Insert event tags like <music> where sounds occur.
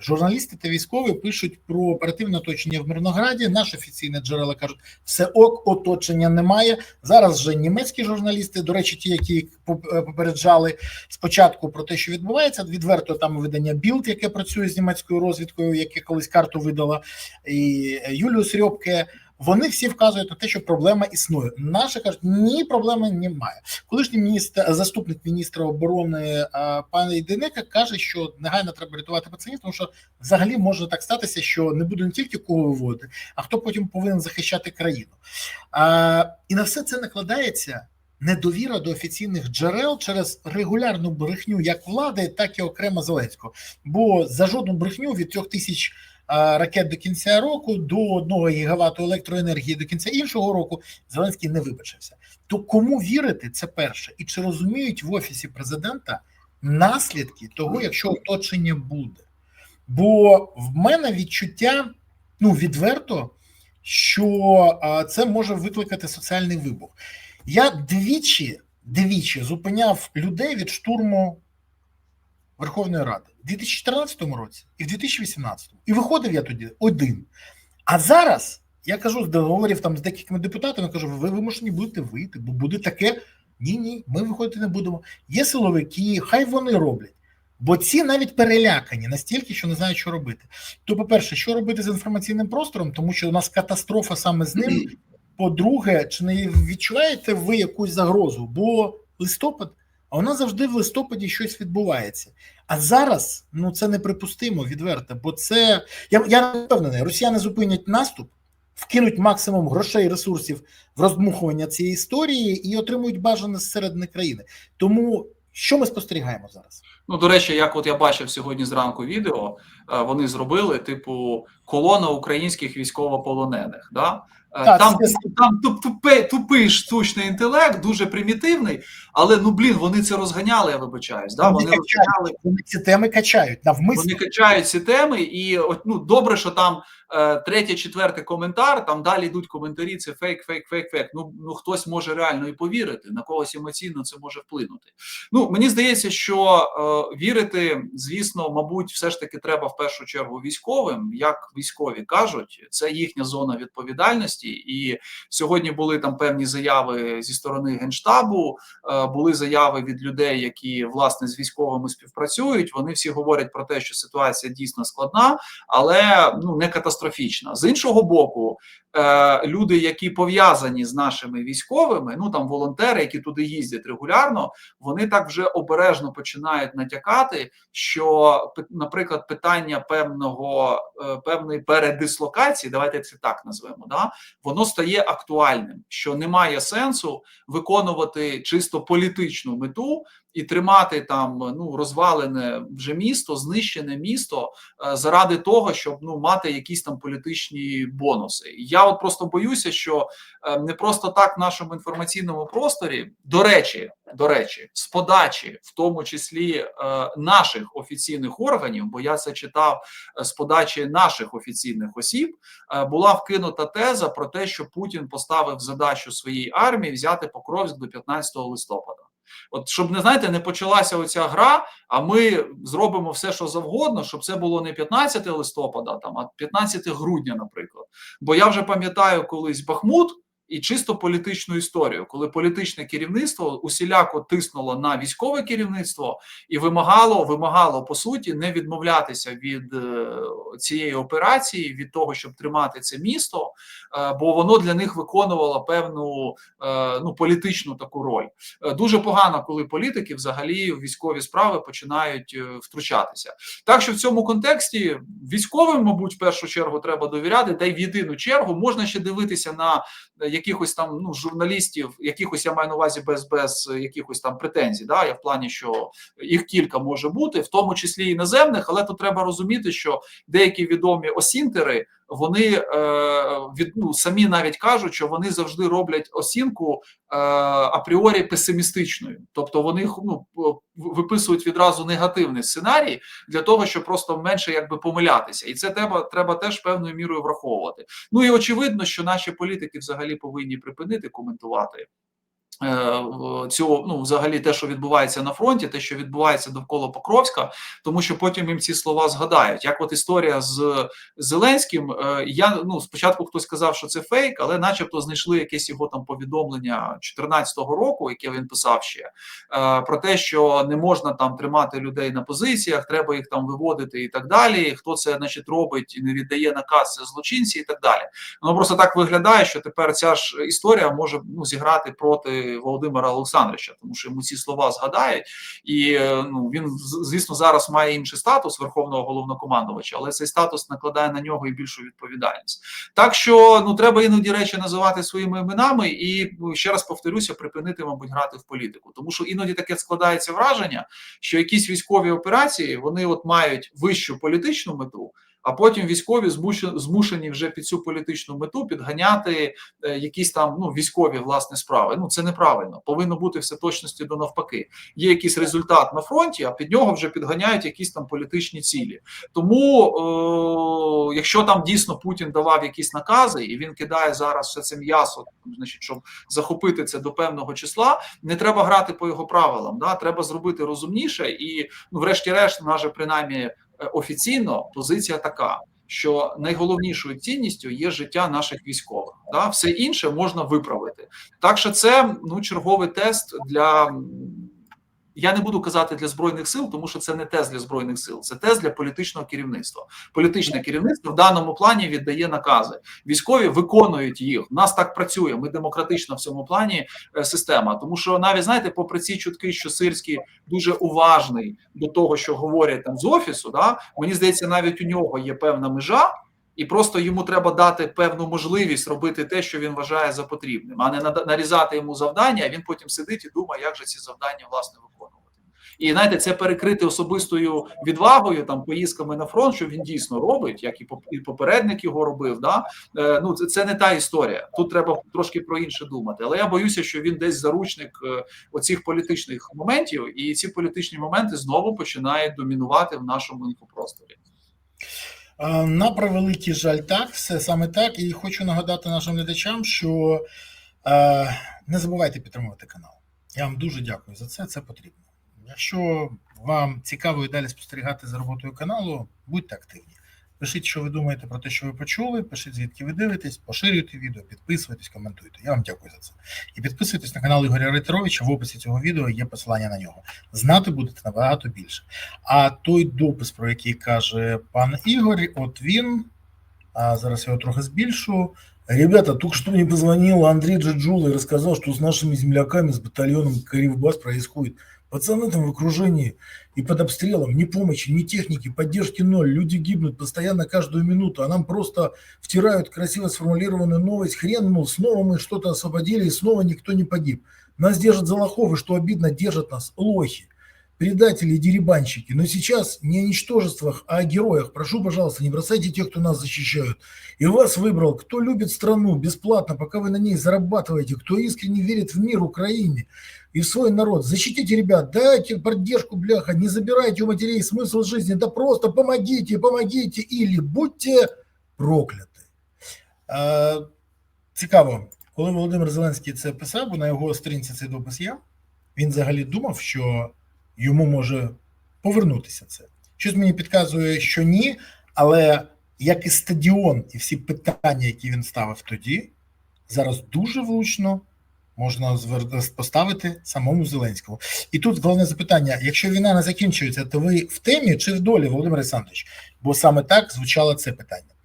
Журналісти та військові пишуть про оперативне оточення в Мирнограді. Наші офіційні джерела кажуть, все ок, оточення немає. Зараз же німецькі журналісти, до речі, ті, які поп- попереджали спочатку про те, що відбувається, відверто там видання Білд, яке працює з німецькою розвідкою, яке колись карту видала, і Юліус Рьопке. Вони всі вказують на те, що проблема існує. Наші кажуть, ні, проблеми немає. Колишній міністр, заступник міністра оборони пан Єдиника каже, що негайно треба рятувати пацієнтів, тому що взагалі може так статися, що не буде не тільки кого виводити, а хто потім повинен захищати країну. А, і на все це накладається недовіра до офіційних джерел через регулярну брехню як влади, так і окремо Зеленського. Бо за жодну брехню від трьох тисяч ракет до кінця року до одного гігавату електроенергії до кінця іншого року Зеленський не вибачився. То кому вірити, це перше, і чи розуміють в офісі президента наслідки того, якщо оточення буде? Бо в мене відчуття ну відверто, що це може викликати соціальний вибух. Я двічі, двічі зупиняв людей від штурму Верховної Ради в 2014 році і в 2018. І виходив я тоді один. А зараз я кажу, договорів там з деякими депутатами, кажу, ви вимушені будете вийти, бо буде таке. Ні, ні, ми виходити не будемо. Є силовики, хай вони роблять. Бо ці навіть перелякані настільки, що не знають, що робити. То, по-перше, що робити з інформаційним простором, тому що у нас катастрофа саме з ним. <clears throat> По-друге, чи не відчуваєте ви якусь загрозу? Бо листопад, а у нас завжди в листопаді щось відбувається. А зараз ну це неприпустимо відверто, бо це я, я не впевнений, росіяни зупинять наступ, вкинуть максимум грошей ресурсів в роздмухування цієї історії і отримують бажане зсередини країни. Тому що ми спостерігаємо зараз? Ну, до речі, як от я бачив сьогодні зранку відео, е, вони зробили типу колона українських військовополонених. Да? Е, Так, Там, там тупий, тупий штучний інтелект, дуже примітивний, але ну блін, вони це розганяли, я вибачаюсь. Да? Вони Вони розганяли Вони ці теми качають навмисно. вони качають ці теми, і от, ну добре, що там е, третій, четвертий коментар. Там далі йдуть коментарі. Це фейк, фейк, фейк, фейк. Ну ну хтось може реально і повірити, на когось емоційно це може вплинути. Ну мені здається, що е, вірити, звісно, мабуть, все ж таки треба в першу чергу військовим. Як військові кажуть, це їхня зона відповідальності. І сьогодні були там певні заяви зі сторони генштабу. Е, були заяви від людей, які власне з військовими співпрацюють. Вони всі говорять про те, що ситуація дійсно складна, але ну не катастрофічна. З іншого боку, е, люди, які пов'язані з нашими військовими, ну там волонтери, які туди їздять регулярно, вони так вже обережно починають натякати, що наприклад, питання певного е, певної передислокації, давайте це так назвемо, да воно стає актуальним, що немає сенсу виконувати чисто політичну мету і тримати там ну розвалене вже місто, знищене місто е, заради того, щоб ну мати якісь там політичні бонуси. Я от просто боюся, що е, не просто так в нашому інформаційному просторі, до речі, до речі, з подачі, в тому числі е, наших офіційних органів, бо я це читав з подачі наших офіційних осіб, була вкинута теза про те, що Путін поставив задачу своїй армії взяти Покровськ до 15 листопада. От щоб не знаєте, не почалася оця гра, а ми зробимо все, що завгодно, щоб це було не 15 листопада, там, а 15 грудня, наприклад. Бо я вже пам'ятаю колись Бахмут і чисто політичну історію, коли політичне керівництво усіляко тиснуло на військове керівництво і вимагало, вимагало по суті не відмовлятися від е, цієї операції, від того, щоб тримати це місто, е, бо воно для них виконувало певну е, ну політичну таку роль. Дуже погано, коли політики взагалі в військові справи починають втручатися. Так що в цьому контексті військовим, мабуть, в першу чергу треба довіряти, та й в єдину чергу можна ще дивитися на якихось там ну журналістів, якихось я маю на увазі без без якихось там претензій. Да, я в плані, що їх кілька може бути, в тому числі іноземних, але тут треба розуміти, що деякі відомі осінтери. Вони е, від ну самі навіть кажуть, що вони завжди роблять осінку е, апріорі песимістичною, тобто вони ну виписують відразу негативний сценарій для того, щоб просто менше якби помилятися, і це треба треба теж певною мірою враховувати. Ну і очевидно, що наші політики взагалі повинні припинити коментувати цього ну взагалі те, що відбувається на фронті, те, що відбувається довкола Покровська, тому що потім їм ці слова згадають. Як от історія з Зеленським, е, я ну спочатку хтось сказав, що це фейк, але, начебто, знайшли якесь його там повідомлення 2014 року, яке він писав ще е, про те, що не можна там тримати людей на позиціях, треба їх там виводити і так далі. Хто це значить робить і не віддає наказ, це злочинці і так далі. Ну просто так виглядає, що тепер ця ж історія може ну зіграти проти. Володимира Олександровича, тому що йому ці слова згадають, і е, ну він звісно зараз має інший статус верховного головнокомандувача, але цей статус накладає на нього і більшу відповідальність. Так що ну треба іноді речі називати своїми іменами, і ну, ще раз повторюся, припинити, мабуть, грати в політику, тому що іноді таке складається враження, що якісь військові операції вони от мають вищу політичну мету а потім військові змушені вже під цю політичну мету підганяти е, якісь там ну військові власне справи. Ну це неправильно. Повинно бути все точності до навпаки. Є якийсь результат на фронті, а під нього вже підганяють якісь там політичні цілі. Тому, е, якщо там дійсно Путін давав якісь накази, і він кидає зараз все це м'ясо, значить, щоб захопити це до певного числа, не треба грати по його правилам. Да? Треба зробити розумніше і, ну, врешті-решт, наже принаймні. Е, офіційно позиція така, що найголовнішою цінністю є життя наших військових. Да? Все інше можна виправити. Так що це ну черговий тест для я не буду казати для збройних сил, тому що це не тест для збройних сил, це тест для політичного керівництва. Політичне керівництво в даному плані віддає накази. Військові виконують їх. У нас так працює. Ми демократична в цьому плані е, система. Тому що навіть знаєте, попри ці чутки, що Сирський дуже уважний до того, що говорять там з офісу, да мені здається, навіть у нього є певна межа і просто йому треба дати певну можливість робити те, що він вважає за потрібним, а не нарізати йому завдання. а Він потім сидить і думає, як же ці завдання власне виконувати. І знаєте, це перекрити особистою відвагою, там поїздками на фронт, що він дійсно робить, як і попередник його робив. Да? Е, ну це, це не та історія. Тут треба трошки про інше думати. Але я боюся, що він десь заручник е, оцих політичних моментів, і ці політичні моменти знову починають домінувати в нашому інфопросторі. На превеликий жаль, так, все саме так. І хочу нагадати нашим глядачам, що е, не забувайте підтримувати канал. Я вам дуже дякую за це. Це потрібно. Якщо вам цікаво і далі спостерігати за роботою каналу, будьте активні. Пишіть, що ви думаєте про те, що ви почули. Пишіть, звідки ви дивитесь, поширюйте відео, підписуйтесь, коментуйте. Я вам дякую за це. І підписуйтесь на канал Ігоря Рейтровича. В описі цього відео є посилання на нього. Знати будете набагато більше. А той допис, про який каже пан Ігор, от він. А зараз я його трохи збільшу. Ребята, только что мне позвонил Андрей Джаджула и рассказал, что с нашими земляками, с батальоном Карибас происходит Пацаны там в окружении и под обстрелом, ни помощи, ни техники, поддержки ноль. Люди гибнут постоянно каждую минуту, а нам просто втирают красиво сформулированную новость. Хрен, мол, снова мы что-то освободили, и снова никто не погиб. Нас держат за лохов, и что обидно, держат нас лохи, предатели и деребанщики. Но сейчас не о ничтожествах, а о героях. Прошу, пожалуйста, не бросайте тех, кто нас защищают. И вас выбрал, кто любит страну бесплатно, пока вы на ней зарабатываете, кто искренне верит в мир Украине и в свой народ. Защитите ребят, дайте поддержку, бляха, не забирайте у матерей смысл жизни, да просто помогите, помогите или будьте прокляті. Е, цікаво, коли Володимир Зеленський це писав, бо на його сторінці цей допис є, він взагалі думав, що йому може повернутися це. Щось мені підказує, що ні, але як і стадіон, і всі питання, які він ставив тоді, зараз дуже влучно можна поставити самому Зеленському. І тут головне запитання: якщо війна не закінчується, то ви в темі чи в долі, Володимир Олександрович? Бо саме так звучало це питання.